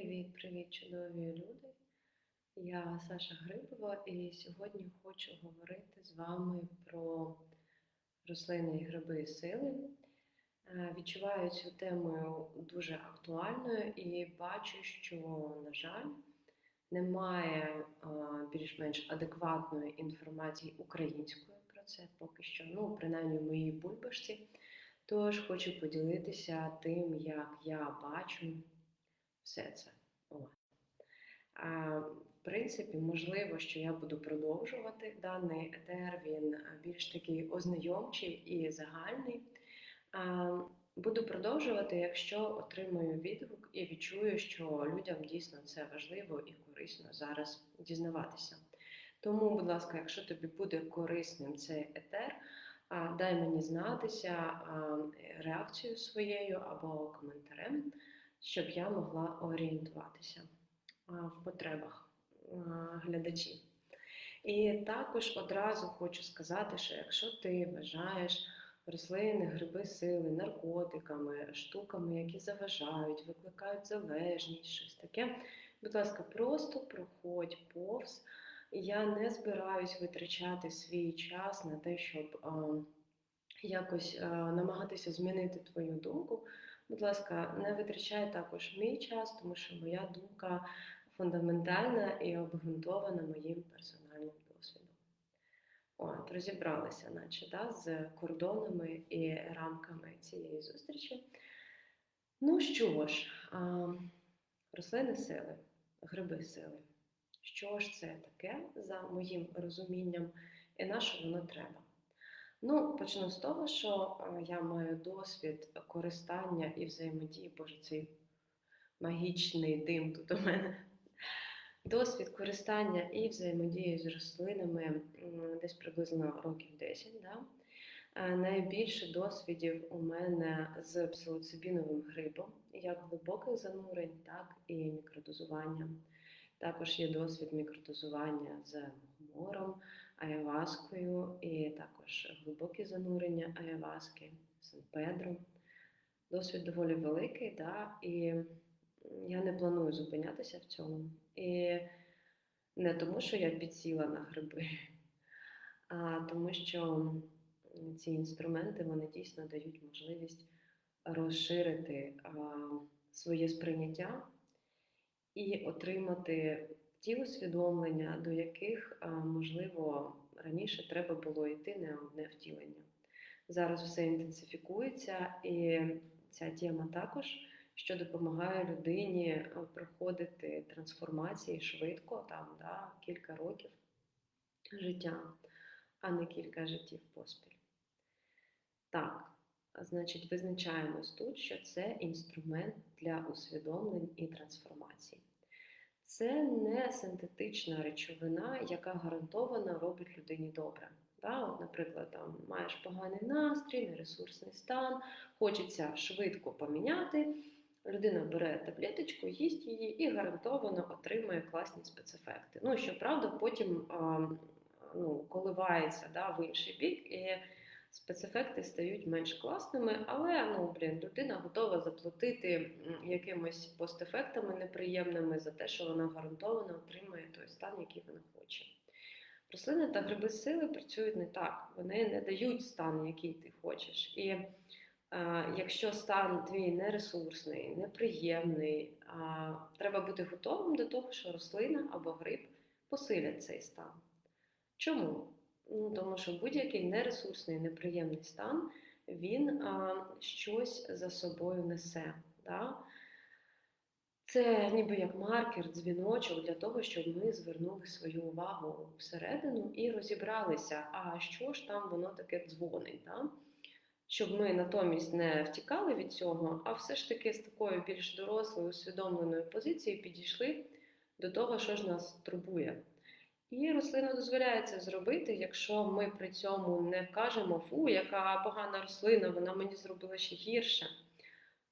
Привіт-привіт, чудові люди! Я Саша Грибова і сьогодні хочу говорити з вами про рослини і гриби сили. Е, Відчуваю цю тему дуже актуальною і бачу, що, на жаль, немає е, більш-менш адекватної інформації українською про це поки що, ну, принаймні в моїй бульбашці. Тож хочу поділитися тим, як я бачу все це. А, в принципі, можливо, що я буду продовжувати даний етер, він більш такий ознайомчий і загальний. Буду продовжувати, якщо отримаю відгук і відчую, що людям дійсно це важливо і корисно зараз дізнаватися. Тому, будь ласка, якщо тобі буде корисним цей етер, дай мені знатися реакцією своєю або коментарем щоб я могла орієнтуватися в потребах глядачів. І також одразу хочу сказати, що якщо ти вважаєш рослини, гриби сили, наркотиками, штуками, які заважають, викликають залежність, щось таке, будь ласка, просто проходь повз. Я не збираюсь витрачати свій час на те, щоб якось намагатися змінити твою думку. Будь ласка, не витрачай також мій час, тому що моя думка фундаментальна і обґрунтована моїм персональним досвідом. От, розібралися, наче, да, з кордонами і рамками цієї зустрічі. Ну що ж, рослини сили, гриби сили. Що ж це таке за моїм розумінням, і на що воно треба? Ну, почну з того, що е, я маю досвід користання і взаємодії, боже, цей магічний дим тут у мене. Досвід користання і взаємодії з рослинами десь приблизно років 10. Да? Е, найбільше досвідів у мене з псилоцибіновим грибом, як глибоких занурень, так і мікродозування. Також є досвід мікродозування з мором, аяваскою, і також глибокі занурення аяваски, Сан-Педро. Досвід доволі великий, да? і я не планую зупинятися в цьому. І не тому, що я підсіла на гриби, а тому, що ці інструменти вони дійсно дають можливість розширити а, своє сприйняття і отримати ті усвідомлення, до яких, можливо, раніше треба було йти не одне втілення. Зараз все інтенсифікується, і ця тема також, що допомагає людині проходити трансформації швидко, там, да, кілька років життя, а не кілька життів поспіль. Так, значить, визначаємось тут, що це інструмент для усвідомлень і трансформації це не синтетична речовина, яка гарантовано робить людині добре. Да? От, Наприклад, там маєш поганий настрій, нересурсний стан, хочеться швидко поміняти. Людина бере таблеточку, їсть її і гарантовано отримує класні спецефекти. Ну, щоправда, потім а, ну, коливається да, в інший бік. і спецефекти стають менш класними, але ну, блін, людина готова заплатити якимось постефектами неприємними за те, що вона гарантовано отримує той стан, який вона хоче. Рослини та гриби сили працюють не так, вони не дають стан, який ти хочеш. І е, якщо стан твій нересурсний, неприємний, е, треба бути готовим до того, що рослина або гриб посилять цей стан. Чому? Ну, Тому що будь-який нересурсний, неприємний стан, він а, щось за собою несе. Да? Це ніби як маркер, дзвіночок для того, щоб ми звернули свою увагу всередину і розібралися, а що ж там воно таке дзвонить. Да? Щоб ми натомість не втікали від цього, а все ж таки з такою більш дорослою, усвідомленою позицією підійшли до того, що ж нас турбує. І рослина дозволяє це зробити, якщо ми при цьому не кажемо фу, яка погана рослина, вона мені зробила ще гірше.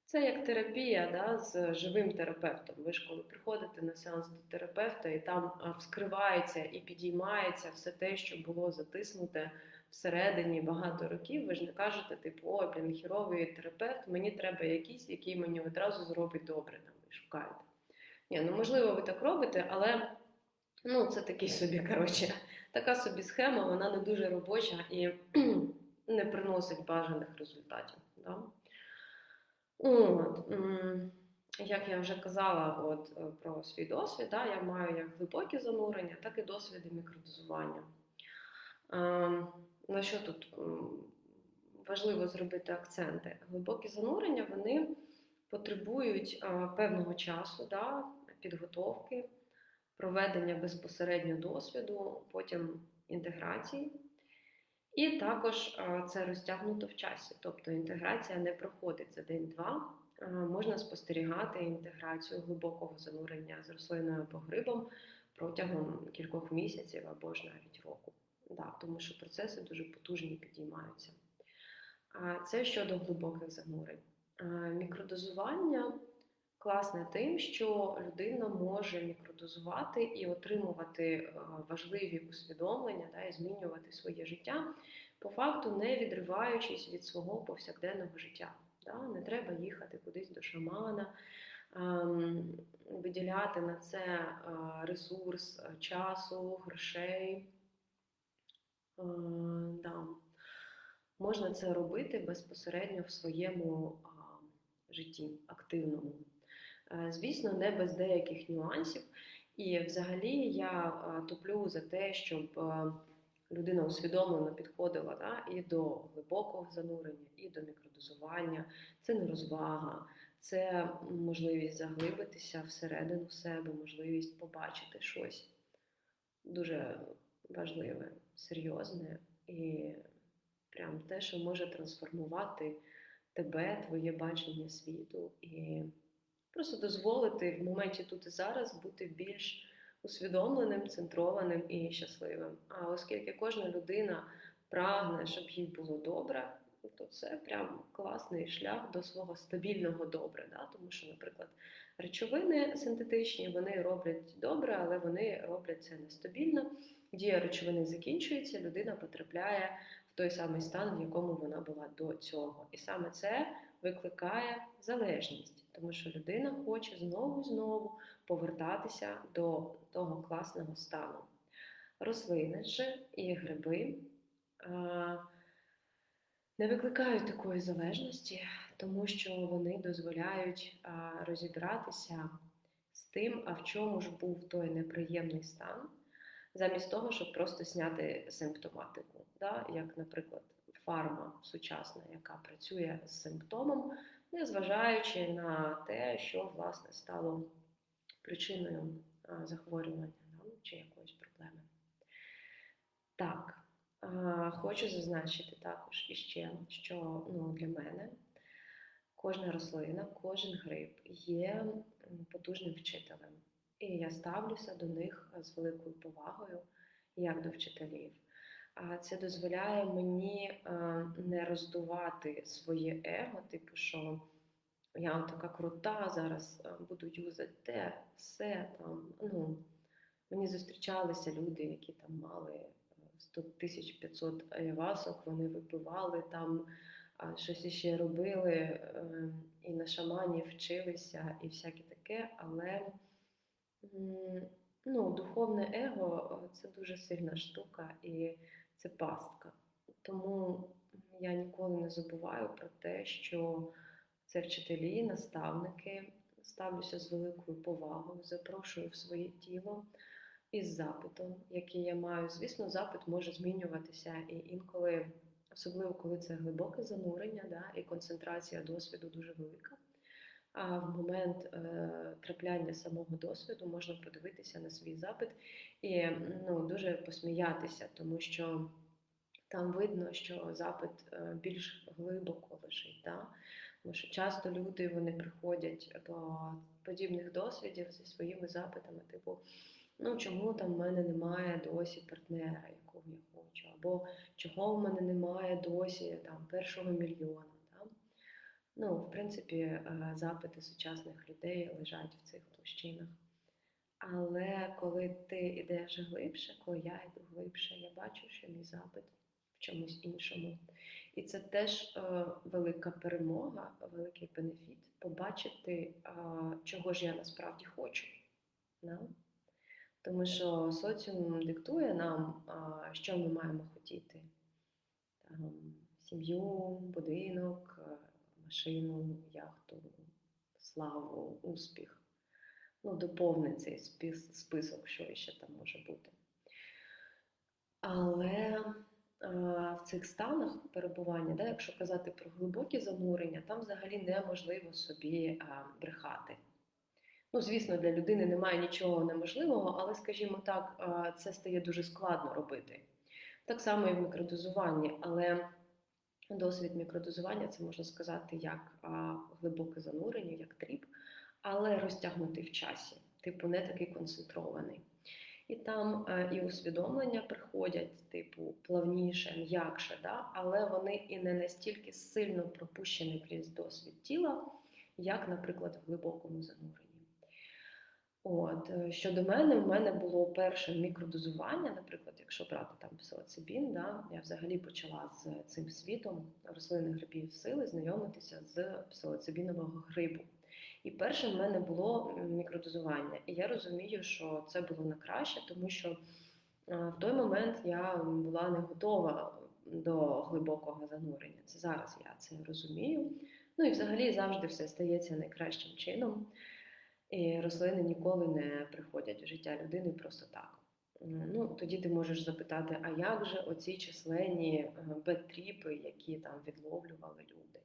Це як терапія да, з живим терапевтом. Ви ж коли приходите на сеанс до терапевта, і там вскривається і підіймається все те, що було затиснуте всередині багато років, ви ж не кажете, типу, о, блін, хіровий терапевт, мені треба якийсь, який мені одразу зробить добре. Там ви шукаєте. Ні, ну можливо, ви так робите, але ну, це такий собі, коротше, така собі схема, вона не дуже робоча і не приносить бажаних результатів. Да? От, як я вже казала от, е, про свій досвід, да, я маю як глибокі занурення, так і досвіди мікродозування. Ем, на що тут важливо зробити акценти? Глибокі занурення вони потребують е, певного часу, да, підготовки, проведення безпосередньо досвіду, потім інтеграції. І також це розтягнуто в часі, тобто інтеграція не проходить за день-два. Можна спостерігати інтеграцію глибокого занурення з рослиною або грибом протягом кількох місяців або ж навіть року. Да, тому що процеси дуже потужні підіймаються. Це щодо глибоких занурень. Мікродозування класне тим, що людина може мікродозувати і отримувати е, важливі усвідомлення да, і змінювати своє життя, по факту не відриваючись від свого повсякденного життя. Да? Не треба їхати кудись до шамана, ем, виділяти на це е, ресурс е, часу, грошей. Да. Можна це робити безпосередньо в своєму житті активному. Е, Звісно, не без деяких нюансів. І взагалі я а, топлю за те, щоб людина усвідомлено підходила да, і до глибокого занурення, і до мікродозування. Це не розвага, це можливість заглибитися всередину себе, можливість побачити щось дуже важливе, серйозне і прям те, що може трансформувати тебе, твоє бачення світу, і просто дозволити в моменті тут і зараз бути більш усвідомленим, центрованим і щасливим. А оскільки кожна людина прагне, щоб їй було добре, то це прям класний шлях до свого стабільного добре. Да? Тому що, наприклад, речовини синтетичні вони роблять добре, але вони роблять це нестабільно. Дія речовини закінчується, людина потрапляє в той самий стан, в якому вона була до цього. І саме це викликає залежність, тому що людина хоче знову і знову повертатися до того класного стану. Рослини ж і гриби не викликають такої залежності, тому що вони дозволяють розібратися з тим, а в чому ж був той неприємний стан, замість того, щоб просто зняти симптоматику. Да? Як, наприклад, фарма сучасна, яка працює з симптомом, незважаючи на те, що власне стало причиною захворювання чи якоїсь проблеми. Так, хочу зазначити також іще, що ну, для мене кожна рослина, кожен гриб є потужним вчителем. І я ставлюся до них з великою повагою, як до вчителів. Це дозволяє мені е, не роздувати своє его, типу, що я така крута, зараз е, буду юзати те, все там. Ну, мені зустрічалися люди, які там мали е, 100 тисяч 500 айвасок, вони випивали там, щось іще робили, е, і на шамані вчилися, і всяке таке, але ну, духовне его е, це дуже сильна штука і це пастка. Тому я ніколи не забуваю про те, що це вчителі, наставники. Ставлюся з великою повагою, запрошую в своє тіло із запитом, який я маю. Звісно, запит може змінюватися і інколи, особливо коли це глибоке занурення, да, і концентрація досвіду дуже велика. А в момент е, трапляння самого досвіду можна подивитися на свій запит і ну, дуже посміятися, тому що там видно, що запит е, більш глибоко лежить. Да? Тому що часто люди вони приходять до подібних досвідів зі своїми запитами, типу, ну чому там в мене немає досі партнера, якого я хочу, або чого в мене немає досі там першого мільйона. Ну, в принципі, е, запити сучасних людей лежать в цих площинах. Але коли ти йдеш глибше, коли я йду глибше, я бачу, що мій запит в чомусь іншому. І це теж е, велика перемога, великий бенефіт побачити, е, чого ж я насправді хочу. Да? Тому що соціум диктує нам, а, що ми маємо хотіти. Там, сім'ю, будинок, е, машину, яхту, славу, успіх. Ну, доповни цей спис- список, що ще там може бути. Але е, в цих станах перебування, да, якщо казати про глибокі занурення, там взагалі неможливо собі е, брехати. Ну, звісно, для людини немає нічого неможливого, але, скажімо так, е, це стає дуже складно робити. Так само і в мікродозуванні, але досвід мікродозування це можна сказати як а, глибоке занурення, як тріп, але розтягнутий в часі, типу, не такий концентрований. І там е, і усвідомлення приходять, типу, плавніше, м'якше, да? але вони і не настільки сильно пропущені крізь досвід тіла, як, наприклад, в глибокому зануренні. От, е, щодо мене, в мене було перше мікродозування, наприклад, якщо брати там псилоцибін, да, я взагалі почала з цим світом рослинних грибів сили знайомитися з псилоцибінового грибу. І першим в мене було мікродозування. І я розумію, що це було на краще, тому що е, в той момент я була не готова до глибокого занурення. Це зараз я це розумію. Ну і взагалі завжди все стається найкращим чином. І рослини ніколи не приходять в життя людини просто так. Ну, Тоді ти можеш запитати, а як же оці численні бетріпи, які там відловлювали люди?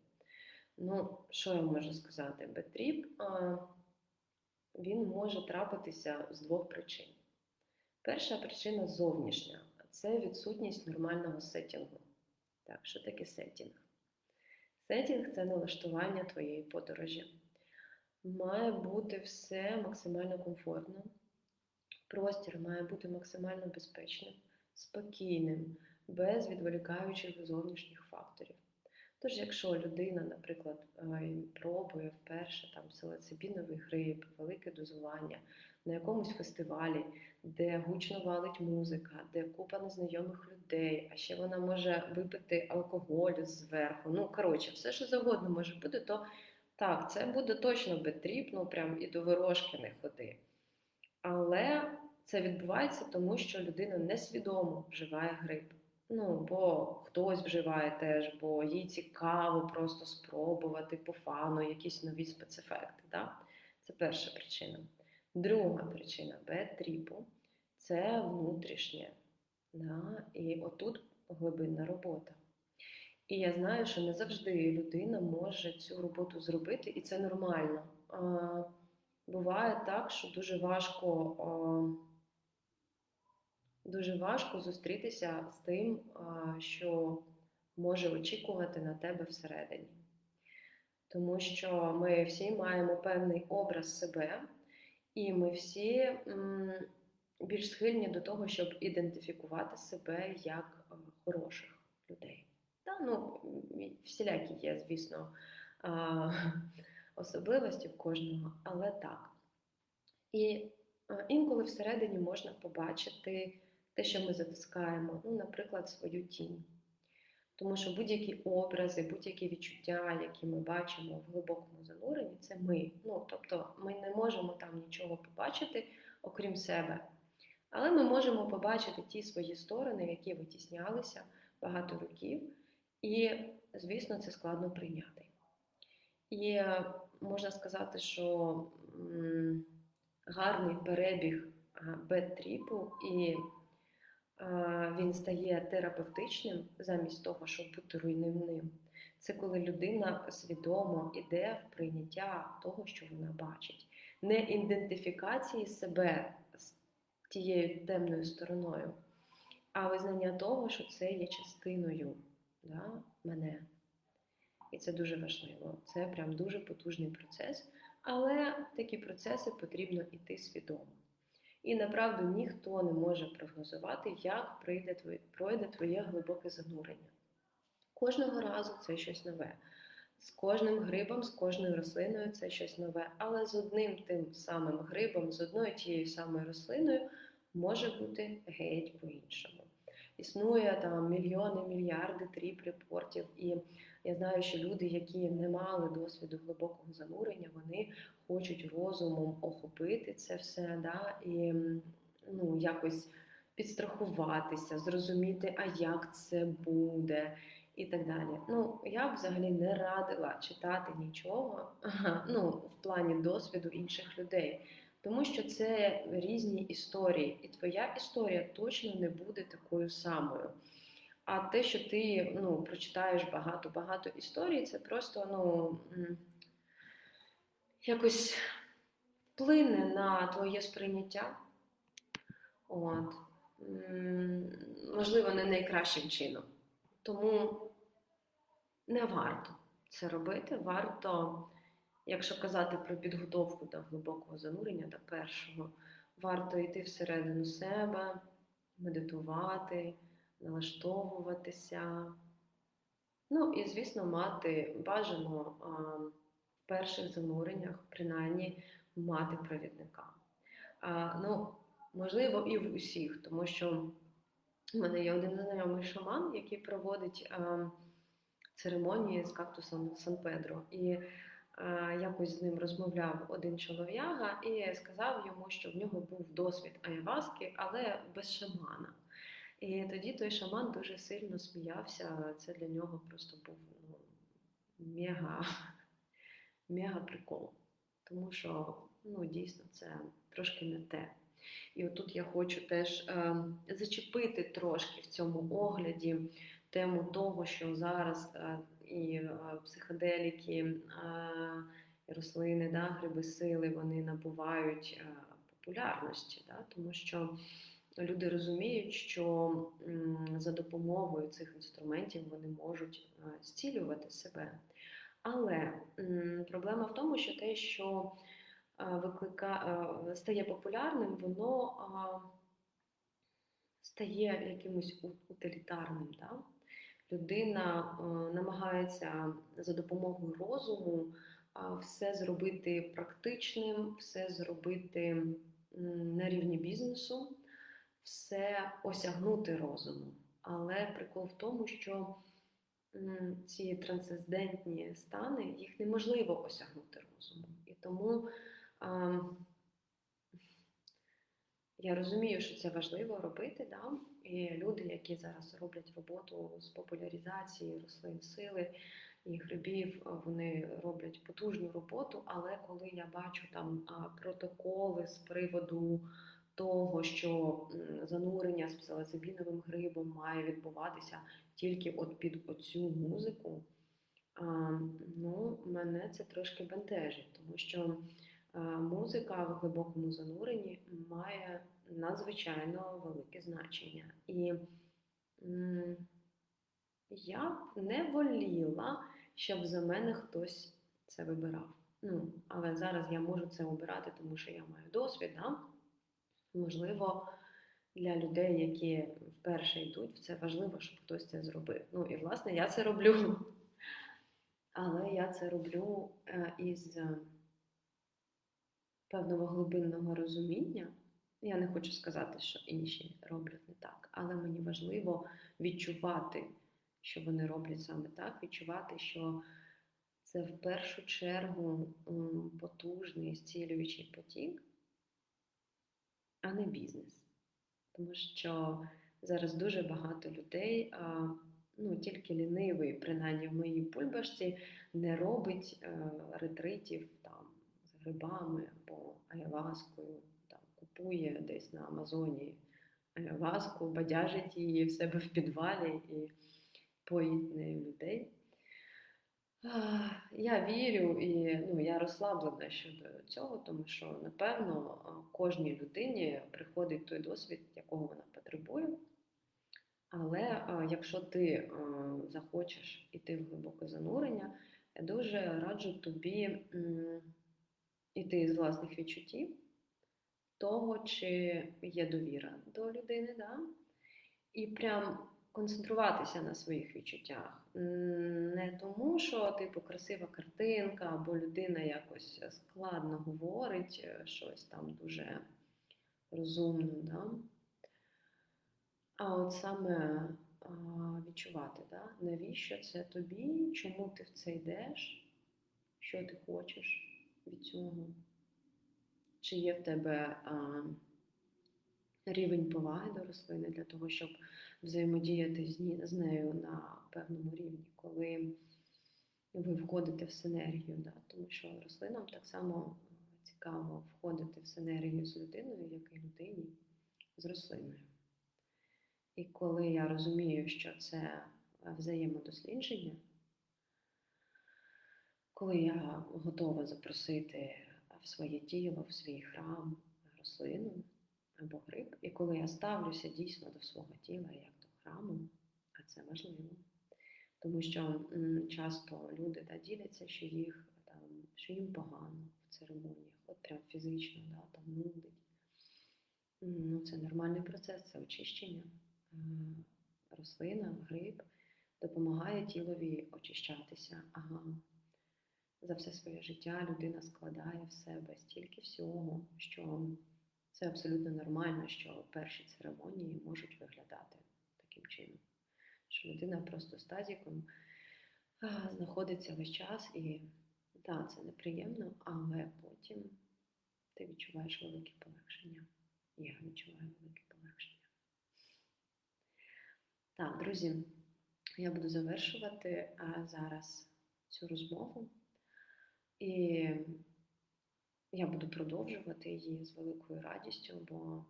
Ну, що я можу сказати? Бетріп він може трапитися з двох причин. Перша причина зовнішня це відсутність нормального сетінгу. Так, що таке сетінг? Сетінг це налаштування твоєї подорожі. Має бути все максимально комфортно. Простір має бути максимально безпечним, спокійним, без відволікаючих зовнішніх факторів. Тож, якщо людина, наприклад, пробує вперше там псилоцибіновий гриб, велике дозування на якомусь фестивалі, де гучно валить музика, де купа незнайомих людей, а ще вона може випити алкоголь зверху. Ну, коротше, все, що завгодно може бути, то так, це буде точно бетріп, ну прям і до вирошки не ходи. Але це відбувається тому, що людина несвідомо вживає гриб. Ну, бо хтось вживає теж, бо їй цікаво просто спробувати по фану якісь нові спецефекти. Да? Це перша причина. Друга причина бетріпу це внутрішнє. Да? І отут глибинна робота. І я знаю, що не завжди людина може цю роботу зробити, і це нормально. Буває так, що дуже важко дуже важко зустрітися з тим, що може очікувати на тебе всередині. Тому що ми всі маємо певний образ себе, і ми всі більш схильні до того, щоб ідентифікувати себе як хороших людей. Та, ну, всілякі є, звісно, особливості в кожного, але так. І інколи всередині можна побачити те, що ми затискаємо, ну, наприклад, свою тінь. Тому що будь-які образи, будь-які відчуття, які ми бачимо в глибокому зануренні, це ми. Ну, Тобто ми не можемо там нічого побачити, окрім себе. Але ми можемо побачити ті свої сторони, які витіснялися багато років. І, звісно, це складно прийняти. І е, можна сказати, що гарний перебіг бет-тріпу, і він стає терапевтичним замість того, щоб бути руйнівним. Це коли людина свідомо йде в прийняття того, що вона бачить, не ідентифікації себе з тією темною стороною, а визнання того, що це є частиною да, мене. І це дуже важливо. Це прям дуже потужний процес. Але такі процеси потрібно йти свідомо. І направду ніхто не може прогнозувати, як пройде твоє, пройде твоє глибоке занурення. Кожного разу це щось нове. З кожним грибом, з кожною рослиною це щось нове. Але з одним тим самим грибом, з одною тією самою рослиною може бути геть по-іншому. Існує там мільйони, мільярди тріп-репортів. І я знаю, що люди, які не мали досвіду глибокого занурення, вони хочуть розумом охопити це все, да, і ну, якось підстрахуватися, зрозуміти, а як це буде, і так далі. Ну, я б взагалі не радила читати нічого ну, в плані досвіду інших людей. Тому що це різні історії, і твоя історія точно не буде такою самою. А те, що ти ну, прочитаєш багато-багато історій, це просто ну, якось вплине на твоє сприйняття. От. Можливо, не найкращим чином. Тому не варто це робити. Варто, якщо казати про підготовку до глибокого занурення, до першого, варто йти всередину себе, медитувати, налаштовуватися. Ну і, звісно, мати бажано а, в перших зануреннях, принаймні, мати провідника. А, ну, Можливо, і в усіх, тому що у мене є один знайомий шаман, який проводить а, церемонії з кактусом Сан-Педро. І якось з ним розмовляв один чолов'яга і сказав йому, що в нього був досвід айваски, але без шамана. І тоді той шаман дуже сильно сміявся. Це для нього просто був ну, мега, мега прикол. Тому що ну, дійсно це трошки не те. І отут я хочу теж е, зачепити трошки в цьому огляді тему того, що зараз е, і е, психоделіки, е, і рослини, да, гриби сили, вони набувають е, популярності, да, тому що люди розуміють, що за допомогою цих інструментів вони можуть е, зцілювати себе. Але проблема в тому, що те, що виклика, стає популярним, воно стає якимось утилітарним. Да? Людина намагається за допомогою розуму все зробити практичним, все зробити на рівні бізнесу, все осягнути розумом. Але прикол в тому, що ці трансцендентні стани їх неможливо осягнути розумом. І тому я розумію, що це важливо робити, да? і люди, які зараз роблять роботу з популяризації рослин сили і грибів, вони роблять потужну роботу. Але коли я бачу там протоколи з приводу того, що занурення з псилоцибіновим грибом має відбуватися тільки от під оцю музику, ну, мене це трошки бентежить, тому що музика в глибокому зануренні має надзвичайно велике значення. І я б не воліла, щоб за мене хтось це вибирав. Ну, Але зараз я можу це обирати, тому що я маю досвід. Да? Можливо, для людей, які вперше йдуть, це важливо, щоб хтось це зробив. Ну і власне я це роблю. Але я це роблю е, із певного глибинного розуміння. Я не хочу сказати, що інші роблять не так, але мені важливо відчувати, що вони роблять саме так, відчувати, що це в першу чергу потужний зцілюючий потік, а не бізнес. Тому що зараз дуже багато людей, ну тільки лінивий, принаймні в моїй пульбашці, не робить е, ретритів там грибами або айваскою, купує десь на Амазоні айваску, бадяжить її в себе в підвалі і поїть нею людей. Я вірю і ну, я розслаблена щодо цього, тому що, напевно, кожній людині приходить той досвід, якого вона потребує. Але якщо ти захочеш іти в глибоке занурення, я дуже раджу тобі іти з власних відчуттів, того, чи є довіра до людини, да? і прям концентруватися на своїх відчуттях. Не тому, що, типу, красива картинка, або людина якось складно говорить, е, щось там дуже розумно. Да? А от саме відчувати, да? навіщо це тобі, чому ти в це йдеш, що ти хочеш від цього? Чи є в тебе а, рівень поваги до рослини для того, щоб взаємодіяти з, нею на певному рівні, коли ви входите в синергію, да? тому що рослинам так само цікаво входити в синергію з людиною, як і людині з рослиною. І коли я розумію, що це взаємодослідження, коли я готова запросити в своє тіло, в свій храм рослину або гриб, і коли я ставлюся дійсно до свого тіла як до храму, а це важливо. Тому що часто люди да, діляться, що їх там, що їм погано в церемоніях, от прям фізично, да, там нудить. Ну, це нормальний процес, це очищення. Е, Рослина, гриб допомагає тілові очищатися. Ага. За все своє життя людина складає в себе стільки всього, що це абсолютно нормально, що перші церемонії можуть виглядати таким чином. Що людина просто з тазіком знаходиться весь час, і так, це неприємно, але потім ти відчуваєш велике полегшення. Я відчуваю велике полегшення. Так, друзі, я буду завершувати зараз цю розмову. І я буду продовжувати її з великою радістю, бо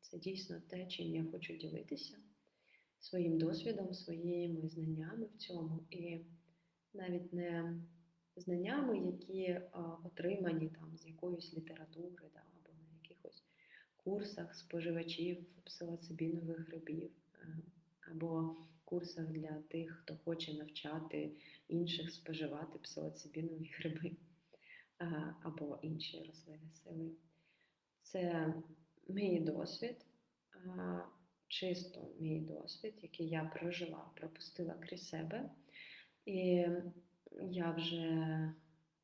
це дійсно те, чим я хочу ділитися своїм досвідом, своїми знаннями в цьому. І навіть не знаннями, які отримані там з якоїсь літератури, да, або на якихось курсах споживачів псилоцибінових грибів, е, або курсах для тих, хто хоче навчати інших споживати псилоцибінові гриби або інші рослини сили. Це мій досвід, чисто мій досвід, який я прожила, пропустила крізь себе. І я вже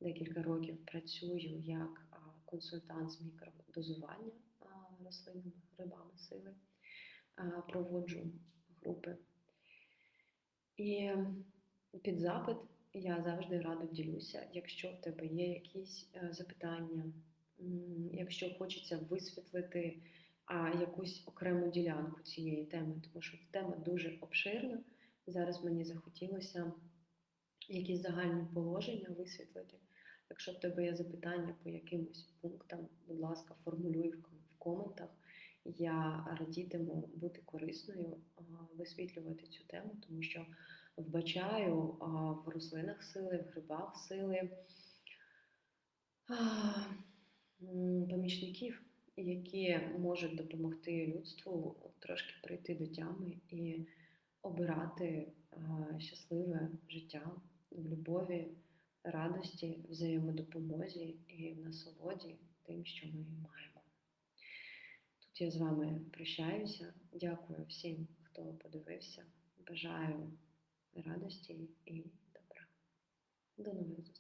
декілька років працюю як консультант з мікродозування а, рослинними грибами сили, проводжу групи. І під запит я завжди радо ділюся, якщо в тебе є якісь е, запитання, якщо хочеться висвітлити якусь окрему ділянку цієї теми, тому що тема дуже обширна. Зараз мені захотілося якісь загальні положення висвітлити. Якщо в тебе є запитання по якимось пунктам, будь ласка, формулюй в коментах. Я радітиму бути корисною, висвітлювати цю тему, тому що вбачаю в рослинах сили, в грибах сили помічників, які можуть допомогти людству трошки прийти до тями і обирати щасливе життя в любові, радості, взаємодопомозі і в насолоді тим, що ми маємо. Я з вами прощаюся. Дякую всім, хто подивився. Бажаю радості і добра. До нових зустрічей.